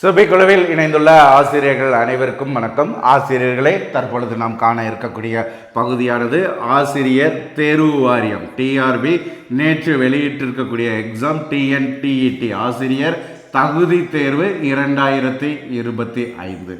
சுபைக்குழுவில் இணைந்துள்ள ஆசிரியர்கள் அனைவருக்கும் வணக்கம். ஆசிரியர்களே தற்பொழுது நாம் காண இருக்கக்கூடிய பகுதியானது ஆசிரியர் தேர்வு வாரியம் டிஆர்பி நேற்று வெளியிட்டிருக்கக்கூடிய எக்ஸாம் டிஎன்டிஇடி ஆசிரியர் தகுதி தேர்வு இரண்டாயிரத்தி இருபத்தி ஐந்து.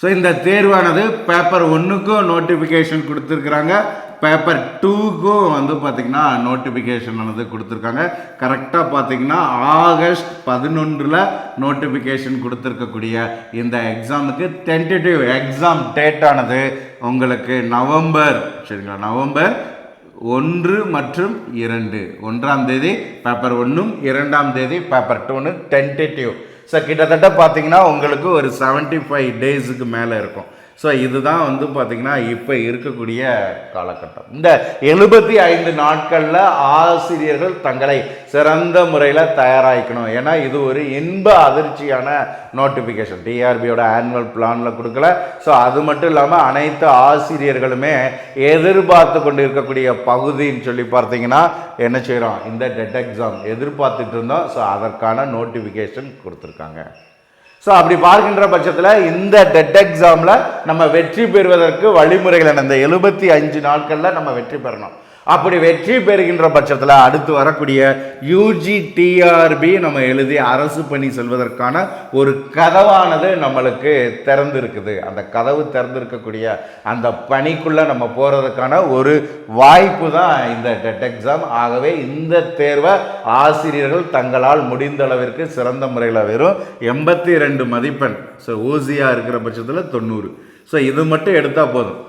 ஸோ இந்த தேர்வானது பேப்பர் ஒன்றுக்கும் நோட்டிஃபிகேஷன் கொடுத்துருக்குறாங்க. பேப்பர் டூக்கும் வந்து பார்த்திங்கன்னா நோட்டிஃபிகேஷன் ஆனது கொடுத்துருக்காங்க. கரெக்டாக பார்த்தீங்கன்னா ஆகஸ்ட் பதினொன்றில் நோட்டிஃபிகேஷன் கொடுத்துருக்கக்கூடிய இந்த எக்ஸாமுக்கு டென்டேட்டிவ் எக்ஸாம் டேட்டானது உங்களுக்கு நவம்பர் சரிங்களா? நவம்பர் ஒன்று மற்றும் இரண்டு. ஒன்றாம் தேதி பேப்பர் ஒன்றும் இரண்டாம் தேதி பேப்பர் டூன்னு டென்டேட்டிவ் ஸோ கிட்டத்தட்ட பார்த்தீங்கன்னா உங்களுக்கு ஒரு 75 ஃபைவ் டேஸுக்கு மேலே இருக்கும். ஸோ இதுதான் வந்து பார்த்திங்கன்னா இப்போ இருக்கக்கூடிய காலகட்டம். இந்த எழுபத்தி ஐந்து நாட்களில் ஆசிரியர்கள் தங்களை சிறந்த முறையில் தயாராகிக்கணும். ஏன்னா இது ஒரு இன்ப அதிர்ச்சியான நோட்டிஃபிகேஷன் டிஆர்பியோட ஆனுவல் பிளானில் கொடுக்கல. ஸோ அது மட்டும் இல்லாமல் அனைத்து ஆசிரியர்களுமே எதிர்பார்த்து கொண்டு இருக்கக்கூடிய பகுதின்னு சொல்லி பார்த்தீங்கன்னா என்ன செய்கிறோம் இந்த டெட் எக்ஸாம் எதிர்பார்த்துட்டு இருந்தோம். ஸோ அதற்கான நோட்டிஃபிகேஷன் கொடுத்துருக்காங்க. ஸோ அப்படி பார்க்கின்ற பட்சத்தில் இந்த டெட் எக்ஸாமில் நம்ம வெற்றி பெறுவதற்கு வழிமுறைகள் என்ன? இந்த எழுபத்தி அஞ்சு நாட்களில் நம்ம வெற்றி பெறணும். அப்படி வெற்றி பெறுகின்ற பட்சத்தில் அடுத்து வரக்கூடிய யூஜி டிஆர்பி நம்ம எழுதி அரசு பணி செல்வதற்கான ஒரு கதவானது நம்மளுக்கு திறந்திருக்குது. அந்த கதவு திறந்திருக்கக்கூடிய அந்த பணிக்குள்ளே நம்ம போகிறதுக்கான ஒரு வாய்ப்பு தான் இந்த டெட் எக்ஸாம். ஆகவே இந்த தேர்வை ஆசிரியர்கள் தங்களால் முடிந்த அளவிற்கு சிறந்த முறையில் வெறும் எண்பத்தி ரெண்டு மதிப்பெண். ஸோ ஊசியாக இருக்கிற பட்சத்தில் தொண்ணூறு. ஸோ இது மட்டும் எடுத்தால் போதும்.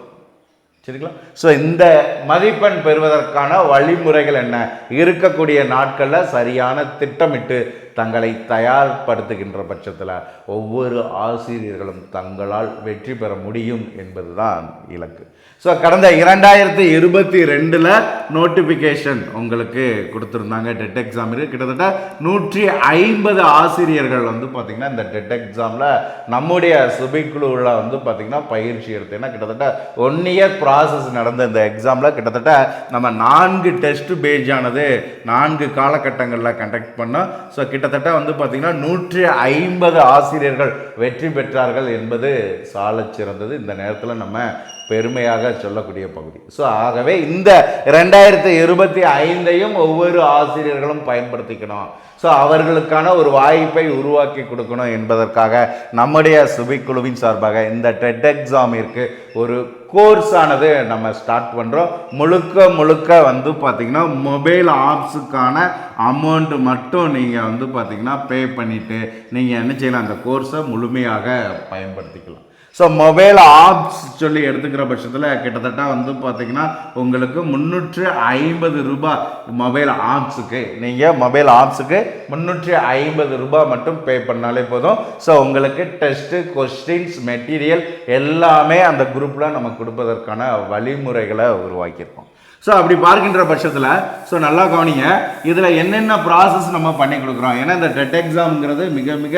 சரிங்களா ஸோ இந்த மதிப்பெண் பெறுவதற்கான வழிமுறைகள் என்ன? இருக்கக்கூடிய நாட்களில் சரியான திட்டமிட்டு தங்களை தயார்படுத்துகின்ற பட்சத்தில் ஒவ்வொரு ஆசிரியர்களும் தங்களால் வெற்றி பெற முடியும் என்பதுதான் இலக்கு. ஸோ கடந்த இரண்டாயிரத்தி இருபத்தி ரெண்டில் நோட்டிஃபிகேஷன் உங்களுக்கு கொடுத்துருந்தாங்க. டெட் எக்ஸாமிற்கு கிட்டத்தட்ட நூற்றி ஐம்பது ஆசிரியர்கள் வந்து பார்த்திங்கன்னா இந்த டெட் எக்ஸாமில் நம்முடைய சுபிக்குழுவில் வந்து பார்த்திங்கன்னா பயிற்சி எடுத்து ஏன்னா கிட்டத்தட்ட ஒன் இயர் ப்ராசஸ் நடந்த இந்த எக்ஸாமில் கிட்டத்தட்ட நம்ம நான்கு டெஸ்ட் பேஜ் ஆனது நான்கு காலகட்டங்களில் கண்டக்ட் பண்ணோம். ஸோ கிட்ட கிட்டத்தட்ட வந்து பார்த்திங்கன்னா நூற்றி ஐம்பது ஆசிரியர்கள் வெற்றி பெற்றார்கள் என்பது சாலச் சிறந்தது இந்த நேரத்தில் நம்ம பெருமையாக சொல்லக்கூடிய பகுதி. ஸோ ஆகவே இந்த ரெண்டாயிரத்தி இருபத்தி ஐந்தையும் ஒவ்வொரு ஆசிரியர்களும் பயன்படுத்திக்கணும். ஸோ அவர்களுக்கான ஒரு வாய்ப்பை உருவாக்கி கொடுக்கணும் என்பதற்காக நம்முடைய சுபிக்குழுவின் சார்பாக இந்த டெட் எக்ஸாமிற்கு ஒரு கோர்ஸ் ஆனது நம்ம ஸ்டார்ட் பண்ணுறோம் முழுக்க முழுக்க வந்து பார்த்திங்கன்னா மொபைல் ஆப்ஸுக்கான அமௌண்ட்டு மட்டும் நீங்கள் வந்து பார்த்திங்கன்னா பே பண்ணிவிட்டு நீங்கள் என்ன செய்யலாம் அந்த கோர்ஸை முழுமையாக பயன்படுத்திக்கலாம். ஸோ மொபைல் ஆப்ஸ் சொல்லி எடுத்துக்கிற பட்சத்தில் கிட்டத்தட்ட வந்து பார்த்தீங்கன்னா உங்களுக்கு முந்நூற்று ஐம்பது ரூபாய் மொபைல் ஆப்ஸுக்கு நீங்கள் மொபைல் ஆப்ஸுக்கு முந்நூற்றி ஐம்பது ரூபாய் மட்டும் பே பண்ணாலே போதும். ஸோ உங்களுக்கு டெஸ்ட்டு கொஸ்டின்ஸ் மெட்டீரியல் எல்லாமே அந்த குரூப்பில் நம்ம கொடுப்பதற்கான வழிமுறைகளை உருவாக்கியிருக்கோம். ஸோ அப்படி பார்க்கின்ற பட்சத்தில் ஸோ நல்லா கவனிங்க இதில் என்னென்ன ப்ராசஸ் நம்ம பண்ணி கொடுக்குறோம்? ஏன்னா இந்த டெட் எக்ஸாம்ங்கிறது மிக மிக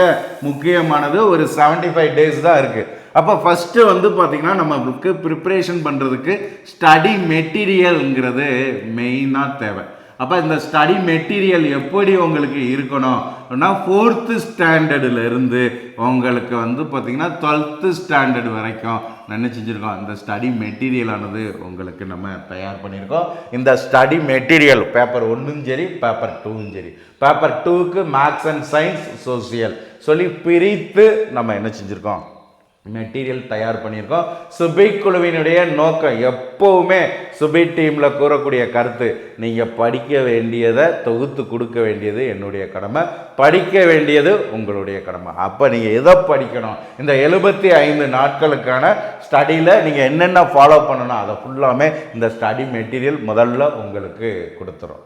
முக்கியமானது. ஒரு 75 ஃபைவ் டேஸ் தான் இருக்குது அப்போ ஃபஸ்ட்டு வந்து பார்த்திங்கன்னா நமக்கு ப்ரிப்ரேஷன் பண்ணுறதுக்கு ஸ்டடி மெட்டீரியல்ங்கிறது மெயினாக தேவை. அப்போ இந்த ஸ்டடி மெட்டீரியல் எப்படி உங்களுக்கு இருக்கணும்? அப்படின்னா ஃபோர்த்து ஸ்டாண்டர்டிலிருந்து உங்களுக்கு வந்து பார்த்திங்கன்னா டுவெல்த்து ஸ்டாண்டர்ட் வரைக்கும் என்ன செஞ்சுருக்கோம் இந்த ஸ்டடி மெட்டீரியலானது உங்களுக்கு நம்ம தயார் பண்ணியிருக்கோம். இந்த ஸ்டடி மெட்டீரியல் பேப்பர் ஒன்றும் சரி பேப்பர் டூவும் சரி. பேப்பர் டூக்கு மேக்ஸ் அண்ட் சயின்ஸ் சோசியல் சொல்லி பிரித்து நம்ம என்ன செஞ்சுருக்கோம்? மெட்டீரியல் தயார் பண்ணியிருக்கோம். சுபை குழுவினுடைய நோக்கம் எப்போவுமே சுபை டீமில் கூறக்கூடிய கருத்து நீங்கள் படிக்க வேண்டியதை தொகுத்து கொடுக்க வேண்டியது என்னுடைய கடமை. படிக்க வேண்டியது உங்களுடைய கடமை. அப்போ நீங்கள் எதை படிக்கணும்? இந்த எழுபத்தி ஐந்து நாட்களுக்கான ஸ்டடியில் நீங்கள் என்னென்ன ஃபாலோ பண்ணணும்? அதை ஃபுல்லாமே இந்த ஸ்டடி மெட்டீரியல் முதல்ல உங்களுக்கு கொடுத்துரும்.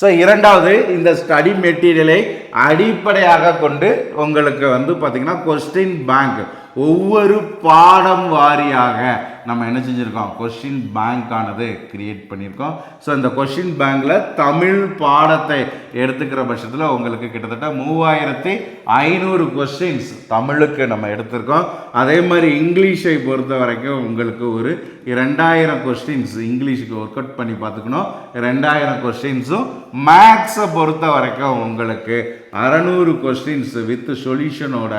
ஸோ இரண்டாவது இந்த ஸ்டடி மெட்டீரியலை அடிப்படையாக கொண்டு உங்களுக்கு வந்து பார்த்திங்கன்னா கொஸ்டின் பேங்க் ஒவ்வொரு பாடம் வாரியாக நம்ம என்ன செஞ்சுருக்கோம்? கொஷின் பேங்க் ஆனது கிரியேட் பண்ணியிருக்கோம். ஸோ இந்த கொஸ்டின் பேங்க்கில் தமிழ் பாடத்தை எடுத்துக்கிற பட்சத்தில் உங்களுக்கு கிட்டத்தட்ட மூவாயிரத்தி ஐநூறு கொஸ்டின்ஸ் தமிழுக்கு நம்ம எடுத்திருக்கோம். அதே மாதிரி இங்கிலீஷை பொறுத்த வரைக்கும் உங்களுக்கு ஒரு ரெண்டாயிரம் கொஸ்டின்ஸ் இங்கிலீஷுக்கு ஒர்க் அவுட் பண்ணி பார்த்துக்கணும். ரெண்டாயிரம் கொஸ்டின்ஸும் மேக்ஸை பொறுத்த வரைக்கும் உங்களுக்கு அறநூறு கொஸ்டின்ஸ் வித் சொல்யூஷனோட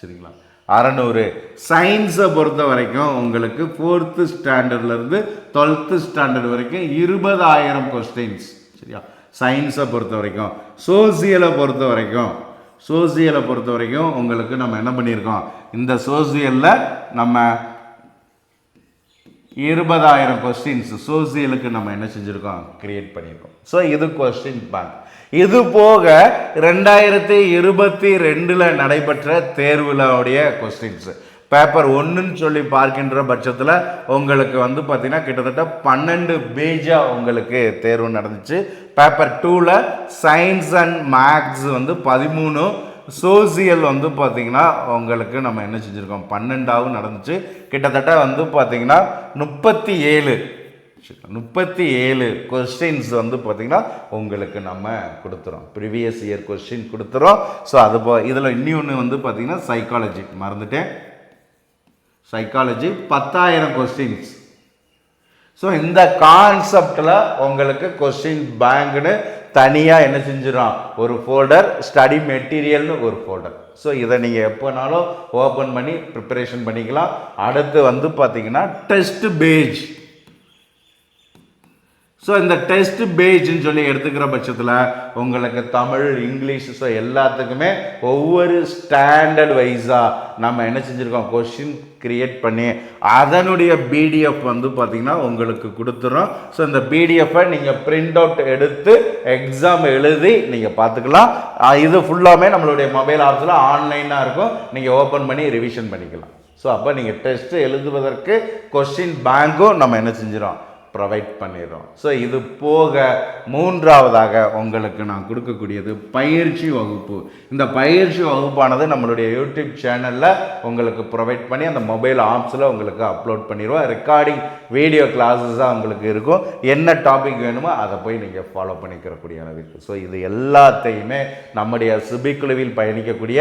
சரிங்களா? அறநூறு. சயின்ஸை பொறுத்த வரைக்கும் உங்களுக்கு ஃபோர்த்து ஸ்டாண்டர்ட்லேருந்து டுவெல்த்து ஸ்டாண்டர்ட் வரைக்கும் இருபதாயிரம் கொஸ்டின்ஸ் சரியா? சயின்ஸை பொறுத்த வரைக்கும். சோசியலை பொறுத்த வரைக்கும். சோசியலை பொறுத்த வரைக்கும் உங்களுக்கு நம்ம என்ன பண்ணியிருக்கோம்? இந்த சோசியலில் நம்ம இருபதாயிரம் கொஸ்டின்ஸ் சோசியலுக்கு நம்ம என்ன செஞ்சுருக்கோம்? க்ரியேட் பண்ணியிருக்கோம். ஸோ இது கொஸ்டின் பேங்க் இது போக ரெண்டாயிரத்தி இருபத்தி ரெண்டில் நடைபெற்ற தேர்வுலோடைய கொஸ்டின்ஸ் பேப்பர் ஒன்றுன்னு சொல்லி பார்க்கின்ற பட்சத்தில் உங்களுக்கு வந்து பார்த்திங்கன்னா கிட்டத்தட்ட பன்னெண்டு பேஜாக உங்களுக்கு தேர்வு நடந்துச்சு. பேப்பர் டூவில் சயின்ஸ் அண்ட் மேக்ஸ் வந்து பதிமூணு சோசியல் வந்து பார்த்திங்கன்னா உங்களுக்கு நம்ம என்ன செஞ்சுருக்கோம்? பன்னெண்டாவும் நடந்துச்சு. கிட்டத்தட்ட வந்து பார்த்திங்கன்னா முப்பத்தி ஏழு முப்பத்தி ஏழு கொஸ்டின்ஸ் வந்து பார்த்திங்கன்னா உங்களுக்கு நம்ம கொடுத்துறோம். ப்ரீவியஸ் இயர் கொஸ்டின் கொடுத்துறோம். ஸோ அது போ இதில் இன்னொன்று வந்து பார்த்திங்கன்னா சைக்காலஜி மறந்துட்டேன். சைக்காலஜி பத்தாயிரம் கொஸ்டின்ஸ் ஸோ இந்த கான்செப்டில் உங்களுக்கு கொஸ்டின் பேங்க்னு தனியாக என்ன செஞ்சிடும் ஒரு ஃபோல்டர் ஸ்டடி மெட்டீரியல்னு ஒரு ஃபோல்டர் ஸோ இதை நீங்கள் எப்போனாலும் ஓப்பன் பண்ணி ப்ரிப்பரேஷன் பண்ணிக்கலாம். அடுத்து வந்து பார்த்தீங்கன்னா டெஸ்ட் பேஜ் ஸோ இந்த டெஸ்ட் பேஜ்னு சொல்லி எடுத்துக்கிற பட்சத்தில் உங்களுக்கு தமிழ் இங்கிலீஷ் ஸோ எல்லாத்துக்குமே ஒவ்வொரு ஸ்டாண்டர்ட் வைஸாக நம்ம என்ன செஞ்சுருக்கோம்? கொஷின் கிரியேட் பண்ணி அதனுடைய பிடிஎஃப் வந்து பார்த்திங்கன்னா உங்களுக்கு கொடுத்துரும் ஸோ இந்த பிடிஎஃப்பை நீங்கள் பிரிண்ட் அவுட் எடுத்து எக்ஸாம் எழுதி நீங்கள் பார்த்துக்கலாம் இது ஃபுல்லாமே நம்மளுடைய மொபைல் ஆப்ஸில் ஆன்லைனாக இருக்கும். நீங்கள் ஓப்பன் பண்ணி ரிவிஷன் பண்ணிக்கலாம். ஸோ அப்போ நீங்கள் டெஸ்ட்டு எழுதுவதற்கு கொஷின் பேங்க்கும் நம்ம என்ன செஞ்சிடும் ப்ரொவைட் பண்ணிடுறோம். ஸோ இது போக மூன்றாவதாக உங்களுக்கு நான் கொடுக்கக்கூடியது பயிற்சி வகுப்பு. இந்த பயிற்சி வகுப்பானது நம்மளுடைய யூடியூப் சேனலில் உங்களுக்கு ப்ரொவைட் பண்ணி அந்த மொபைல் ஆப்ஸில் உங்களுக்கு அப்லோட் பண்ணிடுவோம். ரெக்கார்டிங் வீடியோ கிளாஸஸாக உங்களுக்கு இருக்கும். என்ன டாபிக் வேணுமோ அதை போய் நீங்கள் ஃபாலோ பண்ணிக்கிறக்கூடிய அளவுக்கு ஸோ இது எல்லாத்தையுமே நம்முடைய சுபிக்குழுவில் பயணிக்கக்கூடிய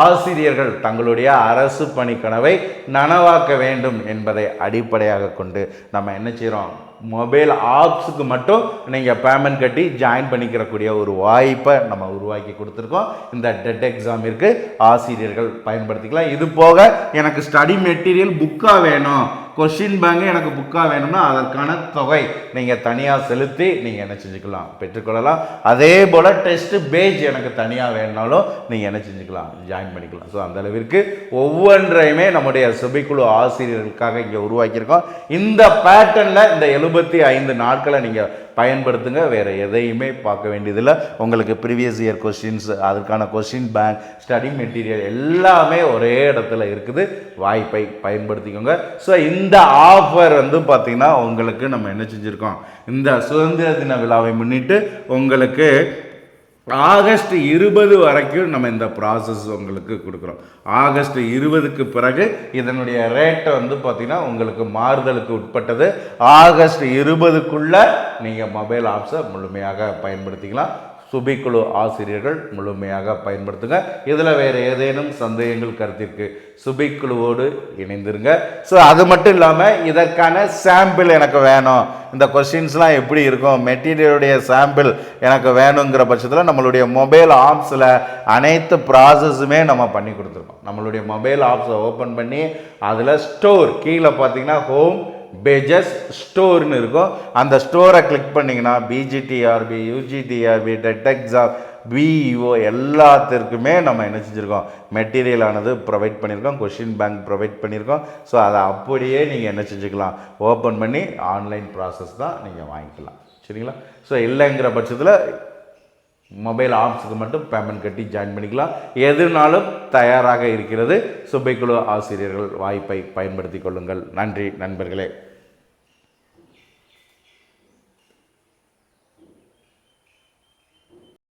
ஆசிரியர்கள் தங்களுடைய அரசு பணி கனவை நனவாக்க வேண்டும் என்பதை அடிப்படையாக கொண்டு நம்ம என்ன செய்கிறோம் மொபைல் ஆப்ஸுக்கு மட்டும் நீங்கள் பேமெண்ட் கட்டி ஜாயின் பண்ணிக்கிறக்கூடிய ஒரு வாய்ப்பை நம்ம உருவாக்கி கொடுத்துருக்கோம். இந்த டெட் எக்ஸாமிற்கு ஆசிரியர்கள் பயன்படுத்திக்கலாம். இது போக எனக்கு ஸ்டடி மெட்டீரியல் புக்காக வேணும். கொஷின் பேங்கு எனக்கு புக்காக வேணும்னா அதற்கான தொகை நீங்கள் தனியாக செலுத்தி நீங்கள் என்ன செஞ்சுக்கலாம் பெற்றுக்கொள்ளலாம். அதே போல் டெஸ்ட்டு பேஜ் எனக்கு தனியாக வேணுனாலும் நீங்கள் என்ன செஞ்சுக்கலாம் ஜாயின் பண்ணிக்கலாம். ஸோ அந்த அளவிற்கு ஒவ்வொன்றையுமே நம்முடைய சுபைக்குழு ஆசிரியர்களுக்காக இங்கே உருவாக்கியிருக்கோம். இந்த பேட்டர்னில் இந்த எழுபத்தி ஐந்து நாட்களை நீங்கள் பயன்படுத்துங்க. வேறு எதையுமே பார்க்க வேண்டியதில்லை. உங்களுக்கு ப்ரீவியஸ் இயர் கொஷின்ஸ் அதற்கான கொஷின் பேங்க் ஸ்டடி மெட்டீரியல் எல்லாமே ஒரே இடத்துல இருக்குது. வாய்ப்பை பயன்படுத்திக்கோங்க. ஸோ இந்த ஆஃபர் வந்து பார்த்திங்கன்னா உங்களுக்கு நம்ம என்ன செஞ்சுருக்கோம்? இந்த சுதந்திர தின விழாவை முன்னிட்டு உங்களுக்கு ஆகஸ்ட் இருபது வரைக்கும் நம்ம இந்த ப்ராசஸ் உங்களுக்கு கொடுக்குறோம். ஆகஸ்ட் இருபதுக்கு பிறகு இதனுடைய ரேட்டை வந்து பார்த்திங்கன்னா உங்களுக்கு மாறுதலுக்கு உட்பட்டது. ஆகஸ்ட் இருபதுக்குள்ளே நீங்கள் மொபைல் ஆப்ஸை முழுமையாக பயன்படுத்திக்கலாம். சுபிக்குழு ஆசிரியர்கள் முழுமையாக பயன்படுத்துங்க. இதில் வேறு ஏதேனும் சந்தேகங்கள் கருத்திற்கு சுபிக்குழுவோடு இணைந்துருங்க. ஸோ அது மட்டும் இல்லாமல் இதற்கான சாம்பிள் எனக்கு வேணும். இந்த கொஷின்ஸ்லாம் எப்படி இருக்கும்? மெட்டீரியலுடைய சாம்பிள் எனக்கு வேணுங்கிற பட்சத்தில் நம்மளுடைய மொபைல் ஆப்ஸில் அனைத்து ப்ராசஸுமே நம்ம பண்ணி கொடுத்துருக்கோம். நம்மளுடைய மொபைல் ஆப்ஸை ஓப்பன் பண்ணி அதில் ஸ்டோர் கீழே பார்த்தீங்கன்னா ஹோம் பேஜஸ் ஸ்டோர்னு இருக்கும் அந்த ஸ்டோரை கிளிக் பண்ணிங்கன்னா PGTRB UGTRB TET exam BEO எல்லாத்திற்குமே நம்ம என்ன செஞ்சுருக்கோம்? மெட்டீரியல் ஆனது ப்ரொவைட் பண்ணியிருக்கோம் கொஷின் பேங்க் ப்ரொவைட் பண்ணியிருக்கோம். ஸோ அதை அப்படியே நீங்கள் என்ன செஞ்சுக்கலாம்? ஓப்பன் பண்ணி ஆன்லைன் ப்ராசஸ் தான் நீங்கள் வாங்கிக்கலாம். சரிங்களா? ஸோ இல்லைங்கிற பட்சத்தில் மொபைல் ஆப்ஸுக்கு மட்டும் பேமெண்ட் கட்டி ஜாயின் பண்ணிக்கலாம். எதுனாலும் தயாராக இருக்கிறது. சுபைக்குழு ஆசிரியர்கள் வாய்ப்பை பயன்படுத்தி கொள்ளுங்கள். நன்றி நண்பர்களே.